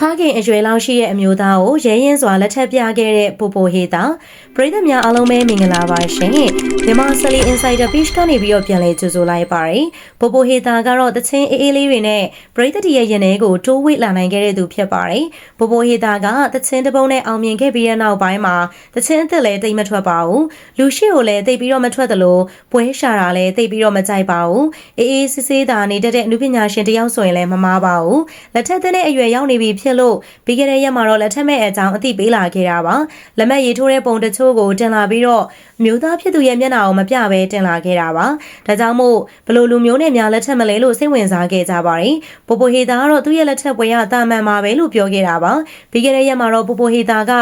ဖခင်အရွယ်လောက်ရှိတဲ့အမျိုးသားကိုရဲရင်စွာလက်ထပ်ပြခဲ့တဲ့ပိုပိုဟေတာပရိသတ်များအားလုံးပဲမင်္ဂလာပါရှင်မြန်မာဆလီ Insider Page ကနေပြီးတော့ပြန်လည်ကြိုဆိုလိုက်ပါတယ်ပိုပိုဟေတာကတော့တချင်းအေးအေးလေးတွေနဲ့ပရိသတ်ရဲ့ရင်ထဲကိုတိုးဝိတ်လာနိုင်ခဲ့တဲ့သူဖြစ်ပါတယ်ပိုပိုဟေတာကတချင်းတပုံးနဲ့အောင်မြင်ခဲ့ပြီးတဲ့နောက်ပိုင်းမှာတချင်းအစ်စ်လည်းတိတ်မထွက်ပါဘူးလူရှိကိုလည်းတိတ်ပြီးတော့မထွက်သလိုပွဲရှာတာလည်းတိတ်ပြီးတော့မကြိုက်ပါဘူးအေးအေးစစ်စစ်သာနေတတ်တဲ့အမှုပညာရှင်တယောက်ဆိုရင်လည်းမမားပါဘူးလက်ထက်တဲ့အရွယ်ရောက်နေပြီဖြစ်လို့ပြီးခဲ့တဲ့ရက်မှာတော့လက်ထက်မဲ့အကြောင်းအသိပေးလာခဲ့တာပါလက်မှတ်ရေးထိုးတဲ့ပုံတချို့ကိုတင်လာပြီးတော့မျိုးသားဖြစ်သူရဲ့မျက်နှာကိုမပြဘဲတင်လာခဲ့တာပါဒါကြောင့်မို့ဘလို့လူမျိုးနဲ့များလက်ထက်မလဲလို့စိတ်ဝင်စားခဲ့ကြပါတယ်ပိုပိုဟေတာကတော့သူ့ရဲ့လက်ထက်ပွဲရတာမှန်ပါပဲလို့ပြောခဲ့တာပါပြီးခဲ့တဲ့ရက်မှာတော့ပိုပိုဟေတာက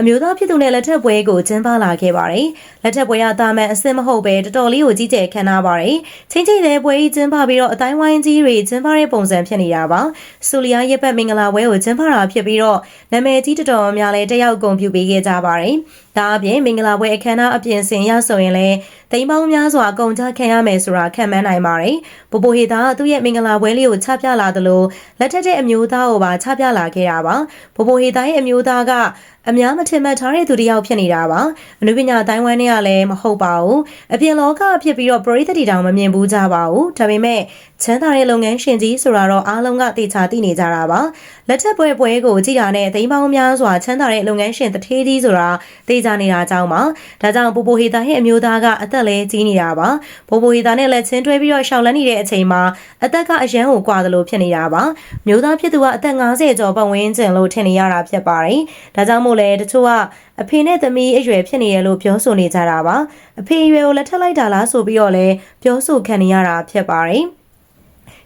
အမျိုးသားဖြစ်သူနဲ့လက်ထက်ပွဲကိုကျင်းပလာခဲ့ပါတယ်။လက်ထက်ပွဲရတာမန်အစ်စ်မဟုတ်ပဲတော်တော်လေးကိုကြီးကျယ်ခံထားပါတယ်။ချင်းချင်းတဲ့ပွဲကြီးကျင်းပပြီးတော့အတိုင်းဝိုင်းကြီးတွေကျင်းပတဲ့ပုံစံဖြစ်နေတာပါ။ဆူလီယာရဲ့ပတ်မင်္ဂလာပွဲကိုကျင်းပတာဖြစ်ပြီးတော့နာမည်ကြီးတော်တော်များလည်းတက်ရောက်ဂုဏ်ပြုပေးခဲ့ကြပါတယ်။ဒါအပြင်မင်္ဂလာပွဲအခမ်းအနားအပြင်ဆင်ရဆိုရင်လည်း တိမ်ပေါင်းများစွာအကုန်ချခံရမယ်ဆိုတာခံမှန်းနိုင်ပါတယ်။ပိုပိုဟေတာသူ့ရဲ့မင်္ဂလာပွဲလေးကိုချပြလာသလိုလက်ထက်တဲ့အမျိုးသားကိုပါချပြလာခဲ့တာပါ။ပိုပိုဟေတာရဲ့အမျိုးသားကအများမထင်မှတ်ထားတဲ့သူတစ်ယောက်ဖြစ်နေတာပါအနုပညာအတိုင်းဝိုင်းတွေကလည်းမဟုတ်ပါဘူးအပြင်လောကဖြစ်ပြီးတော့ပရိသတ်တီတောင်မမြင်ဘူးကြပါဘူးဒါပေမဲ့ချမ်းသာတဲ့လုပ်ငန်းရှင်ကြီးဆိုတာတော့အားလုံးကသိချာသိနေကြတာပါလက်ထက်ပွဲပွဲကိုကြည့်တာနဲ့သိမ်းပေါင်းများစွာချမ်းသာတဲ့လုပ်ငန်းရှင်တထေးကြီးဆိုတာသိကြနေတာကြောင့်ပါဒါကြောင့်ပိုပိုဟေတာရဲ့အမျိုးသားကအသက်လဲကြီးနေတာပါပိုပိုဟေတာနဲ့လက်ချင်းတွဲပြီးတော့ရှောင်လန်းနေတဲ့အချိန်မှာအသက်ကအရန်ကိုကွာသလိုဖြစ်နေတာပါမျိုးသားဖြစ်သူကအသက်50ကျော်ပတ်ဝန်းကျင်လို့ထင်နေရတာဖြစ်ပါတယ်ဒါကြောင့်မို့လဲတချို့ကအဖေနဲ့သမီးအရွယ်ဖြစ်နေရလို့ပြောဆိုနေကြတာပါအဖေအရွယ်ကိုလက်ထပ်လိုက်တာလားဆိုပြီးတော့လဲပြောဆိုခံနေရတာဖြစ်ပါတယ်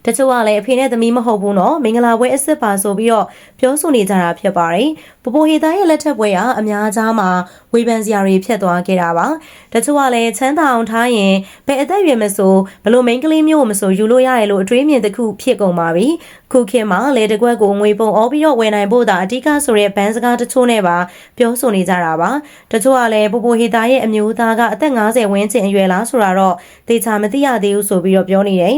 တချို့ကလည်းအဖေနဲ့သမီးမဟုတ်ဘူးနော်မင်္ဂလာပွဲအစ်စ်ပါဆိုပြီးတော့ပြောဆိုနေကြတာဖြစ်ပါတယ်ပပိုဟေသားရဲ့လက်ထက်ပွဲကအများကြားမှာဝေဖန်စရာတွေဖြစ်သွားခဲ့တာပါတချို့ကလည်းချမ်းသာအောင်ထားရင်ဘယ်အသက်အရွယ်မဆိုဘလို့မိန်းကလေးမျိုးမဆိုယူလို့ရတယ်လို့အတွေးမြင်တစ်ခုဖြစ်ကုန်ပါပြီခုခေတ်မှာလေတကွက်ကိုငွေပုံအောပြီးတော့ဝယ်နိုင်ဖို့သာအဓိကဆိုတဲ့ဘန်းစကားတချို့နဲ့ပါပြောဆိုနေကြတာပါတချို့ကလည်းပပိုဟေသားရဲ့အမျိုးသားကအသက်50ဝန်းကျင်အရွယ်လားဆိုတာတော့သေချာမသိရသေးဘူးဆိုပြီးတော့ပြောနေတယ်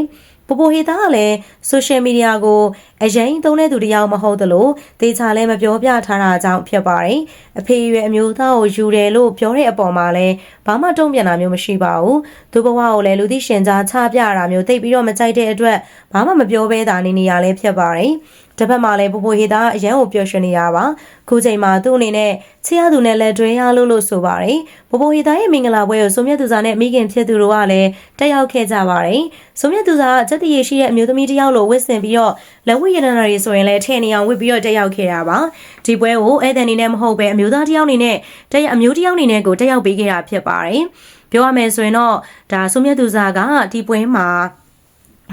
ပိုပိုဟေတာကလည်းဆိုရှယ်မီဒီယာကို အရင်သုံးတဲ့သူတယောက်မဟုတ်သလိုဒေချာလည်းမပြောပြထားတာကြောင့်ဖြစ်ပါတယ်။အဖေရွယ်အမျိုးသားကိုယူတယ်လို့ပြောတဲ့အပေါ်မှာလည်းဘာမှတုံ့ပြန်တာမျိုးမရှိပါဘူး။သူဘဝကိုလည်းလူသိရှင်ကြားချပြတာမျိုးသိပြီးတော့မကြိုက်တဲ့အတွက်ဘာမှမပြောဘဲတာနေနေရလဲဖြစ်ပါတယ်။တစ်ဖက်မှာလည်းပူပူဟေတာအရန်ကိုပျော်ရွှင်နေရပါခုချိန်မှာသူ့အနေနဲ့ချစ်ရသူနဲ့လက်တွဲရလို့လို့ဆိုပါတယ်ပူပူဟေတာရဲ့မင်္ဂလာပွဲကိုစုံမြတ်သူစာနဲ့မိခင်ဖြစ်သူတို့ကလည်းတက်ရောက်ခဲ့ကြပါတယ်စုံမြတ်သူစာကစက်တရရှိတဲ့အမျိုးသမီးတစ်ယောက်လိုဝတ်ဆင်ပြီးတော့လက်ဝတ်ရတနာတွေဆိုရင်လည်းထည့်နေအောင်ဝတ်ပြီးတော့တက်ရောက်ခဲ့တာပါဒီပွဲကိုဧည့်သည်အနေနဲ့မဟုတ်ပဲအမျိုးသားတစ်ယောက်အနေနဲ့တက်အမျိုးတစ်ယောက်အနေနဲ့ကိုတက်ရောက်ပေးခဲ့တာဖြစ်ပါတယ်ပြောရမယ်ဆိုရင်တော့ဒါစုံမြတ်သူစာကဒီပွဲမှာ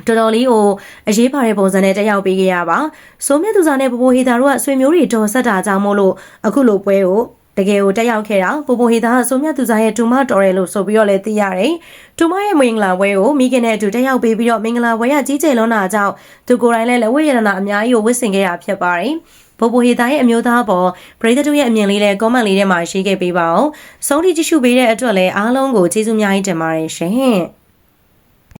တော်တော်လေးကိုအရေးပါတဲ့ပုံစံနဲ့တက်ရောက်ပေးခဲ့ရပါဆိုမြတ်သူစာနဲ့ပပိုဟေတာတို့ကဆွေမျိုးတွေတော်ဆက်တာကြောင့်မို့လို့အခုလိုပွဲကို တကယ်ကိုတက်ရောက်ခဲ့တာပူပူဟေသားဆိုမြတ်သူစားရဲ့ဒူမတော်တယ်လို့ဆိုပြီးတော့လည်းသိရတယ်။ဒူမရဲ့မင်္ဂလာပွဲကိုမိခင်နဲ့အတူတက်ရောက်ပေးပြီးတော့မင်္ဂလာပွဲရကြီးကျယ်လွန်းတာကြောင့်သူကိုယ်တိုင်လည်းလက်ဝဲရတနာအများကြီးကိုဝတ်ဆင်ခဲ့တာဖြစ်ပါတယ်။ဘိုဘိုဟေသားရဲ့အမျိုးသားပေါ်ပရိသတ်တို့ရဲ့အမြင်လေးနဲ့ comment လေးထဲမှာရေးခဲ့ပေးပါအောင်။ဆုံးထိကြည့်ရှုပေးတဲ့အတွက်လည်းအားလုံးကိုကျေးဇူးများကြီးတင်ပါတယ်ရှင်။